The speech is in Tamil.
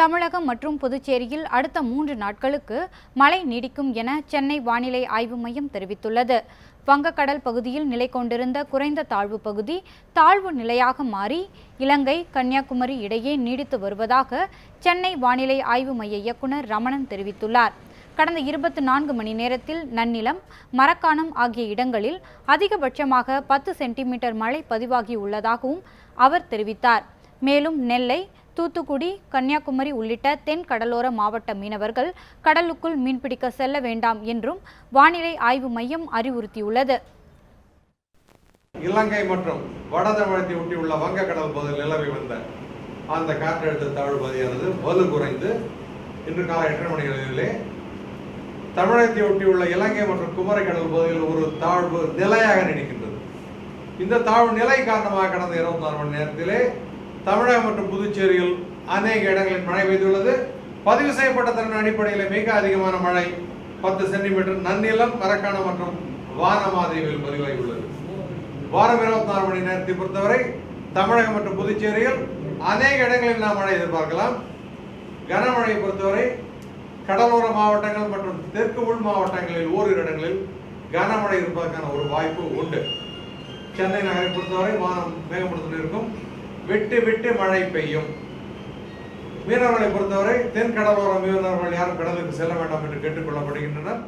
தமிழகம் மற்றும் புதுச்சேரியில் அடுத்த மூன்று நாட்களுக்கு மழை நீடிக்கும் என சென்னை வானிலை ஆய்வு மையம் தெரிவித்துள்ளது. வங்கக்கடல் பகுதியில் நிலை கொண்டிருந்த குறைந்த தாழ்வு பகுதி தாழ்வு நிலையாக மாறி இலங்கை கன்னியாகுமரி இடையே நீடித்து வருவதாக சென்னை வானிலை ஆய்வு மைய இயக்குனர் ரமணன் தெரிவித்துள்ளார். கடந்த இருபத்தி நான்கு மணி நேரத்தில் நன்னிலம் மரக்காணம் ஆகிய இடங்களில் அதிகபட்சமாக பத்து சென்டிமீட்டர் மழை பதிவாகியுள்ளதாகவும் அவர் தெரிவித்தார். மேலும் நெல்லை தூத்துக்குடி கன்னியாகுமரி உள்ளிட்ட தென் கடலோர மாவட்ட மீனவர்கள் கடலுக்குள் மீன்பிடிக்க செல்ல வேண்டாம் என்றும் வானிலை ஆய்வு மையம் அறிவுறுத்தியுள்ளது. இலங்கை மற்றும் வட தமிழகத்தை ஒட்டியுள்ள வங்கக்கடல் பகுதியில் நிலவி வந்த அந்த காற்றழுத்த தாழ்வு பகுதியானது வலு குறைந்து இன்று காலை எட்டரை மணி அளவிலே தமிழகத்தை ஒட்டியுள்ள இலங்கை மற்றும் குமரிக்கடல் பகுதியில் ஒரு தாழ்வு நிலையாக நீடிக்கின்றது. இந்த தாழ்வு நிலை காரணமாக கடந்த இருபத்தி நாலு மணி நேரத்திலே தமிழகம் மற்றும் புதுச்சேரியில் அநேக இடங்களில் மழை பெய்துள்ளது. பதிவு செய்யப்பட்ட தரவின் அடிப்படையில் மிக அதிகமான மழை பத்து சென்டிமீட்டர் நன்னிலம் மரக்காணம் மற்றும் வானமாதேவியில் பதிவாகியுள்ளது வாரம் இருபத்தி நாலு மணி நேரத்தை பொறுத்தவரை தமிழகம் மற்றும் புதுச்சேரியில் அநேக இடங்களில் நாம் மழை எதிர்பார்க்கலாம். கனமழையை பொறுத்தவரை கடலோர மாவட்டங்கள் மற்றும் தெற்கு உள் மாவட்டங்களில் ஓரிரு இடங்களில் கனமழை இருப்பதற்கான ஒரு வாய்ப்பு உண்டு. சென்னை நகரை பொறுத்தவரை வானம் மேகமூட்டத்துடன் இருக்கும். விட்டு விட்டு மழை பெய்யும். மீனவர்களை பொறுத்தவரை தென் கடலோர மீனவர்கள் யாரும் கடலுக்கு செல்ல வேண்டாம் என்று கேட்டுக்கொள்ளப்படுகின்றனர்.